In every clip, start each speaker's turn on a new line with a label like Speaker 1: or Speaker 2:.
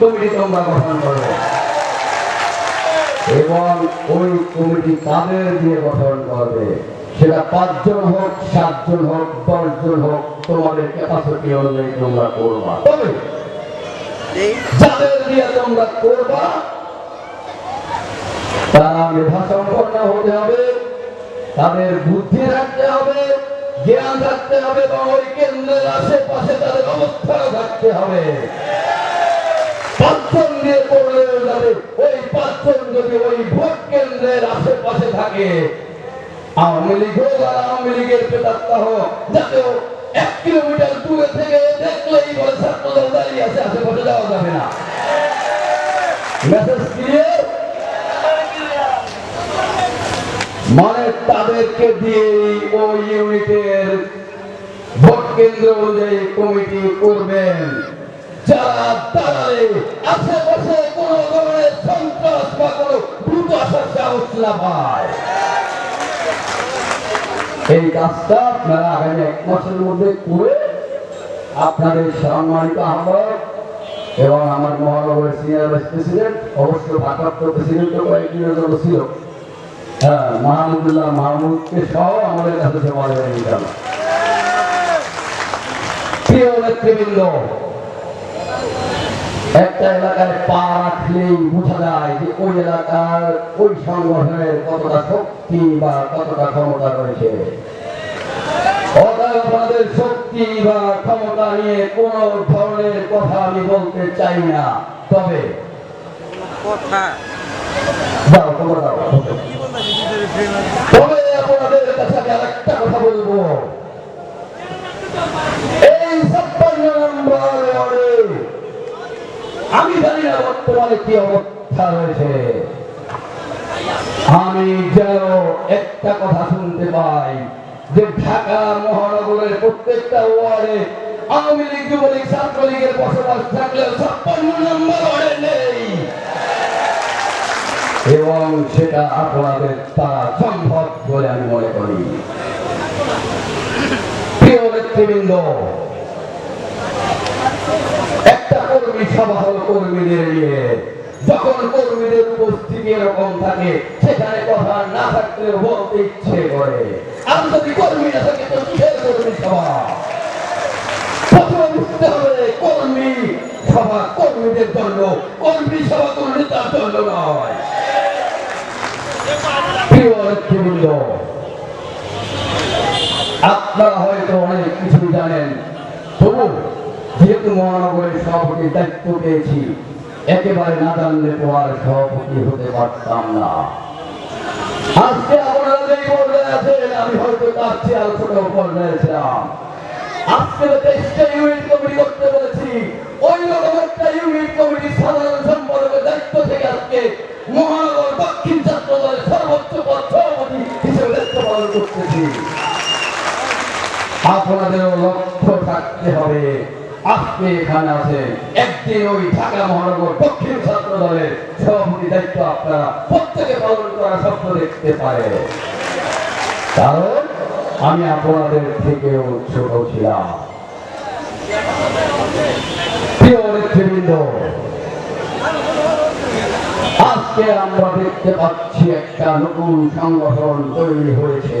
Speaker 1: Committee তোমরা গঠন করবে। এবং ওই কমিটি তাদের দিয়ে গঠন করবে। সেটা পাঁচজন হোক, সাতজন হোক, দশজন হোক, তোমাদের ক্যাপাসিটি অনুযায়ী তোমরা করবা। যাদের দিয়ে তোমরা করবা, তারা মেধা সম্পন্ন হতে হবে, তাদের বুদ্ধি রাখতে হবে, জ্ঞান রাখতে হবে, এবং ওই কেন্দ্রের আশেপাশে তাদের অবস্থান থাকতে হবে। থাকে। আওয়ামী লীগ হোক আর আওয়ামী লীগের হোক এক কিলোমিটার দূরে থেকে দেখলেই বলে ছাত্রদল দাঁড়িয়ে আছে, আশেপাশে যাওয়া যাবে না। মেসেজ ক্লিয়ার মানে তাদেরকে দিয়ে ওই ইউনিটের ভোট কেন্দ্র অনুযায়ী কমিটি করবেন। যারা দাঁড়ালে, আশেপাশে কোন পায় এই কাজটা আপনারা আগামী এক মাসের মধ্যে করে আপনাদের সম্মানিত আহ্বায়ক এবং আমার মহানগরের সিনিয়র ভাইস প্রেসিডেন্ট অবশ্য ভারপ্রাপ্ত প্রেসিডেন্ট কয়েকদিনের জন্য ছিল। হ্যাঁ মাহমুদুল্লাহ মাহমুদকে সহ আমাদের কাছে জমা নেতৃবৃন্দ একটা এলাকায় পা রাখলেই বোঝা যায় যে ওই এলাকার ওই সংগঠনের কতটা শক্তি বা কতটা ক্ষমতা রয়েছে। আপনাদের শক্তি বা ক্ষমতা নিয়ে কোন ধরনের কথা আমি বলতে চাই না। তবে
Speaker 2: কথা।
Speaker 1: তবে আপনাদের কাছে আমি আরেকটা বলব। এই ছাপ্পান্ন নম্বর আমি জানি না বর্তমানে কি অবস্থা রয়েছে। আমি যেন একটা কথা শুনতে পাই যে ঢাকা মহানগরের প্রত্যেকটা ওয়ার্ডে আওয়ামী লীগ, যুবলীগ, ছাত্রলীগের বসবাস থাকলেও ছাপ্পান্ন নম্বর ওয়ার্ডে নেই। এবং সেটা আপনাদের তারা সম্ভব বলে আমি মনে করি। প্রিয় একটা কর্মী সভা কর্মীদের নিয়ে। যখন কর্মীদের উপস্থিতি এরকম থাকে, সেখানে কথা না থাকলে বলতে ইচ্ছে করে। আমি যদি কর্মী না থাকে, তো কিসের কর্মী সভা? আপনারা হয়তো অনেক কিছু জানেন। তবু যেহেতু মহানগরের সভাপতির দায়িত্ব পেয়েছি, একেবারে না জানলে তো আর সভাপতি হতে পারতাম না। আজকে আপনারা যেই পর্যায়ে আছেন, আমি হয়তো তার চেয়ে আরও ছোট পর্যায়ে আজকে তেইশটা ইউনিট কমিটি করতে বলেছি। ওই রকম একটা ইউনিট কমিটি সাধারণ সম্পাদকের দায়িত্ব থেকে আজকে মহানগর দক্ষিণ ছাত্র দলের সর্বোচ্চ পদ সভাপতি হিসেবে দায়িত্ব পালন করতেছি। আপনাদেরও লক্ষ্য থাকতে হবে। আজকে এখানে আছে একদিন ওই ঢাকা মহানগর দক্ষিণ ছাত্র দলের সভাপতি দায়িত্ব আপনারা প্রত্যেকে পালন করার স্বপ্ন দেখতে পারে। কারণ আমি আপনাদের থেকেও ছোট ছিলাম। আজকে আমরা দেখতে পাচ্ছি একটা নতুন সংগঠন তৈরি হয়েছে।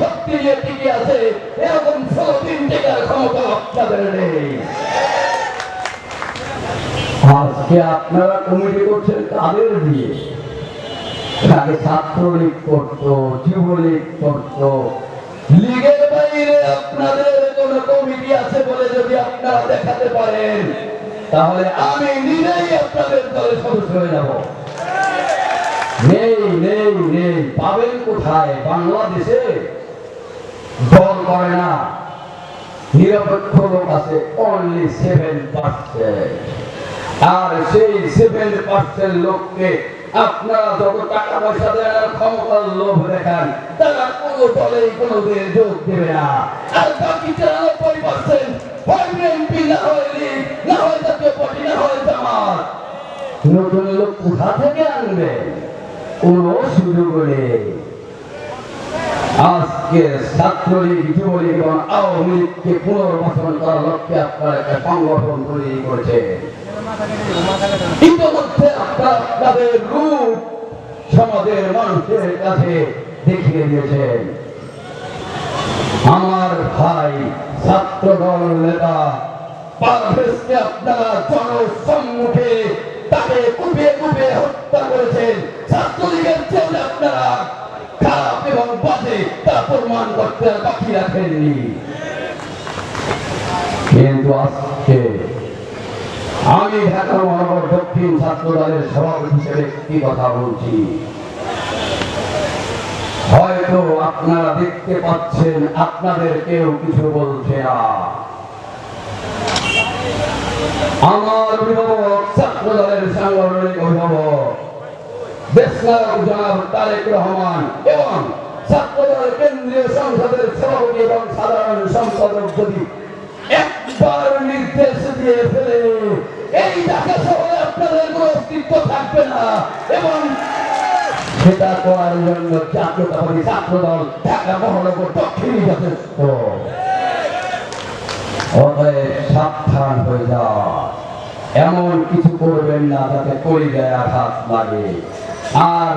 Speaker 1: শক্তি নিয়ে টিকে আছে, এরকম ষোলো দিন ক্ষমতা আপনাদের নেই। আজকে আপনারা কমিটি করছেন কাদের দিয়ে আগে ছাত্রলীগ করতো, যুবলীগ করতো। লীগের বাইরে আপনাদের কোন কমিটি আছে বলে যদি আপনারা দেখাতে পারেন, তাহলে আমি নিজেই আপনাদের দলের সদস্য হয়ে যাব। নেই নেই নেই। পাবেন কোথায়? বাংলাদেশে? দল করে না। নিরপেক্ষ লোক আছে অনলি সেভেন পার্সেন্ট আর সেই সেভেন পার্সেন্ট লোককে আপনারা যত টাকা পয়সা দেন, আর ক্ষমতার লোভ দেখান, তারা কোনো কোনো যোগ দেবে না। আর বাকি পার্সেন্ট হয় বিএনপি না হয় লীগ, না হয় জাতীয় পার্টি, না হয় জামাত, নতুন লোক কোথা থেকে আনবেন কোনো সুযোগ নেই। আজকে ছাত্রলীগ, যুবলীগ এবং আওয়ামী লীগকে পুনর্বাসন করার লক্ষ্যে আপনারা একটা সংগঠন তৈরি করেছে। ইতিমধ্যে আপনারা আপনাদের রূপ সমাজের মানুষের কাছে দেখিয়ে দিয়েছেন। আমার ভাই ছাত্র দল নেতা, পারভেজকে আপনারা জনসম্মুখে তাকে কুপিয়ে কুপিয়ে হত্যা করেছেন। ছাত্রলীগের চেয়ে আপনারা খারাপ এবং বাজে তা প্রমাণ করতে বাকি রাখেননি। কিন্তু আজকে আমি ঢাকা মহানগর দক্ষিণ ছাত্র দলের সভাপতি হিসেবে একটি কথা বলছি। হয়তো আপনারা দেখতে পাচ্ছেন, আপনাদের কেউ কিছু বলছে না। আমার অভিভাবক, ছাত্র দলের সাংগঠনিক অভিভাবক জনাব তারেক রহমান এবং ছাত্র কেন্দ্রীয় সংসদের সভাপতি এবং সাধারণ সম্পাদক যদি একবার নির্দেশ দিয়ে ফেলে, এই ঢাকা শহরে আপনাদের কোনো অস্তিত্ব থাকবে না এবং সেটা করার জন্য জাতীয়তাবাদী ছাত্র দল ঢাকা মহানগর দক্ষিণই যথেষ্ট অতএব সাবধান হয়ে যাওয়া এমন কিছু করবেন না যাতে কলিজায় আঘাত লাগে। আর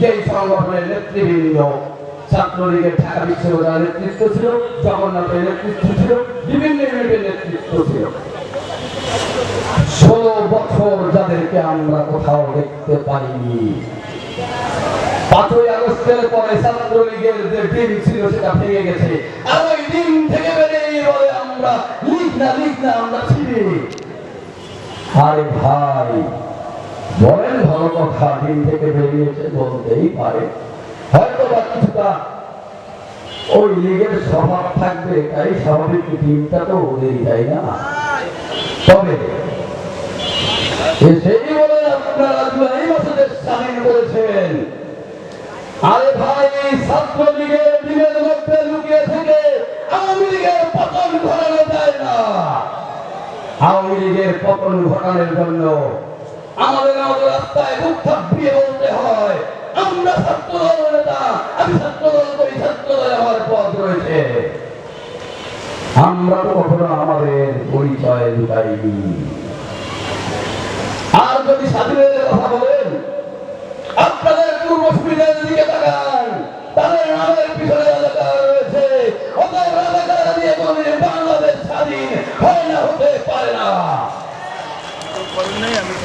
Speaker 1: যেই সংগঠনের নেতৃবৃন্দ ছাত্রলীগের ঢাকা বিশ্ববিদ্যালয়ের নেতৃত্ব ছিল, জগন্নাথের নেতৃত্ব ছিল, বিভিন্ন ইউনিটের নেতৃত্ব ছিল। ষোলো বছর যাদেরকে আমরা কোথাও দেখতে পাইনি। পাঁচই আগস্টের পরে ছাত্রলীগের যে ডিম ছিল, সেটা ভেঙে গেছে। আর ওই ডিম থেকে বেরিয়ে বলে, আমরা লিখ না লিখ না, আমরা ছিলি। আরে ভাই বলেন ভালো কথা দিন থেকে বেরিয়েছে বলতেই পারে। হয়তো বা কিছুটা ওই লীগের স্বভাব থাকবে তাই স্বাভাবিক টিমটা তো ওদেরই, তাই না? তবে সেই বলে আপনারা জুলাই মাসে দেশ স্বাধীন করেছেন। আরে ভাই ছাত্র লীগের দিনের মধ্যে লুকিয়ে থেকে আওয়ামী লীগের পতন ঘটানো যায় না। আওয়ামী লীগের পতন ঘটানোর জন্য আমাদের রাস্তায় বলতে হয়। আমরা ছাত্র নেতা আমি ছাত্র করি ছাত্র আমার পথ রয়েছে। আমরা তো কখনো আমাদের পরিচয় লুকাইনি আর যদি স্বাধীনতার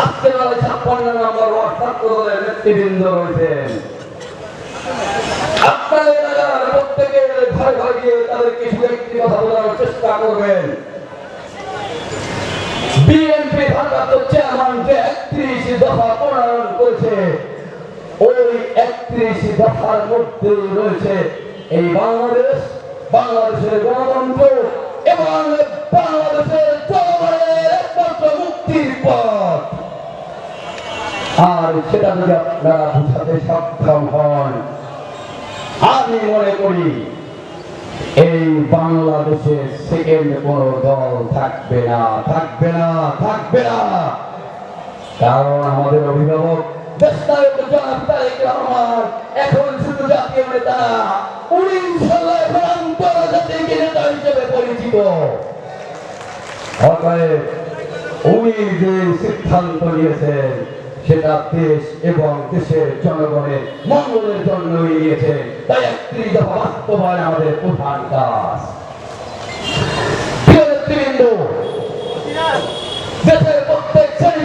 Speaker 1: আজকে বেলা ছাপ্পান্ন নম্বর ছাত্র দলের নেতৃবৃন্দ রয়েছেন। আপনাদের এলাকার প্রত্যেকের ঘরে ঘরে গিয়ে তাদেরকে শুধু একটি কথা বলার চেষ্টা করবেন। বিএনপি ভারপ্রাপ্ত চেয়ারম্যান যে একত্রিশ দফা প্রণয়ন করেছে, ওই একত্রিশ দফার মধ্যে রয়েছে এই বাংলাদেশ, বাংলাদেশের গণতন্ত্র এবং বাংলাদেশের আর সেটা যদি আপনারা বুঝাতে সক্ষম হন, আমি মনে করি এই বাংলাদেশে সেকেন্ড কোন দল থাকবে না থাকবে না থাকবে না। কারণ আমাদের অভিভাবক এখন শুধু উনি যে সিদ্ধান্ত নিয়েছেন সেটা দেশ এবং দেশের জনগণের মঙ্গলের জন্য এগিয়েছে। তাই একটি দফা বাস্তবায়ন আমাদের প্রধান কাজ। দেশের প্রত্যেক শ্রেণি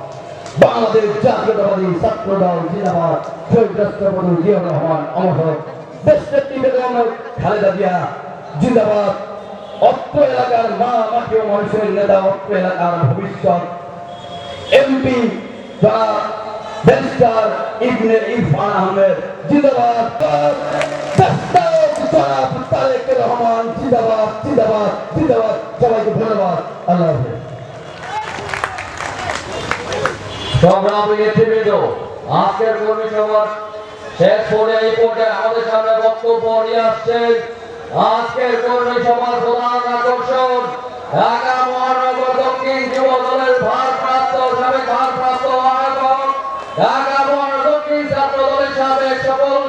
Speaker 1: বাংলাদেশ জাতীয়তাবাদী ছাত্র দল জিন্দাবাদ শহীদ রাষ্ট্রপতি জিয়াউর রহমান, অমর দেশ খালেদা জিয়া, জিন্দাবাদ। অত্র এলাকার মা, মাটি ও মানুষের নেতা, অত্র এলাকার ভবিষ্যৎ। এমপি জনাব ব্যারিস্টার ইবনে ইরফান আহমেদ, জিন্দাবাদ। রহমান, জিন্দাবাদ জিন্দাবাদ জিন্দাবাদ। সবাইকে ধন্যবাদ। আল্লাহ হাফেজ।
Speaker 3: সংগ্রামী নেতৃবৃন্দ আজকের কর্মী সভা শেষ করে এই পর্যায়ে আমাদের সামনে বক্তব্য নিয়ে আসছেন আজকের কর্মী সভার প্রধান আকর্ষণ ঢাকা মহানগর দক্ষিণ যুব দলের ভারপ্রাপ্ত সাবেক ভারপ্রাপ্ত আয়োজক ঢাকা মহানগর দক্ষিণ ছাত্র দলের সাবেক সফল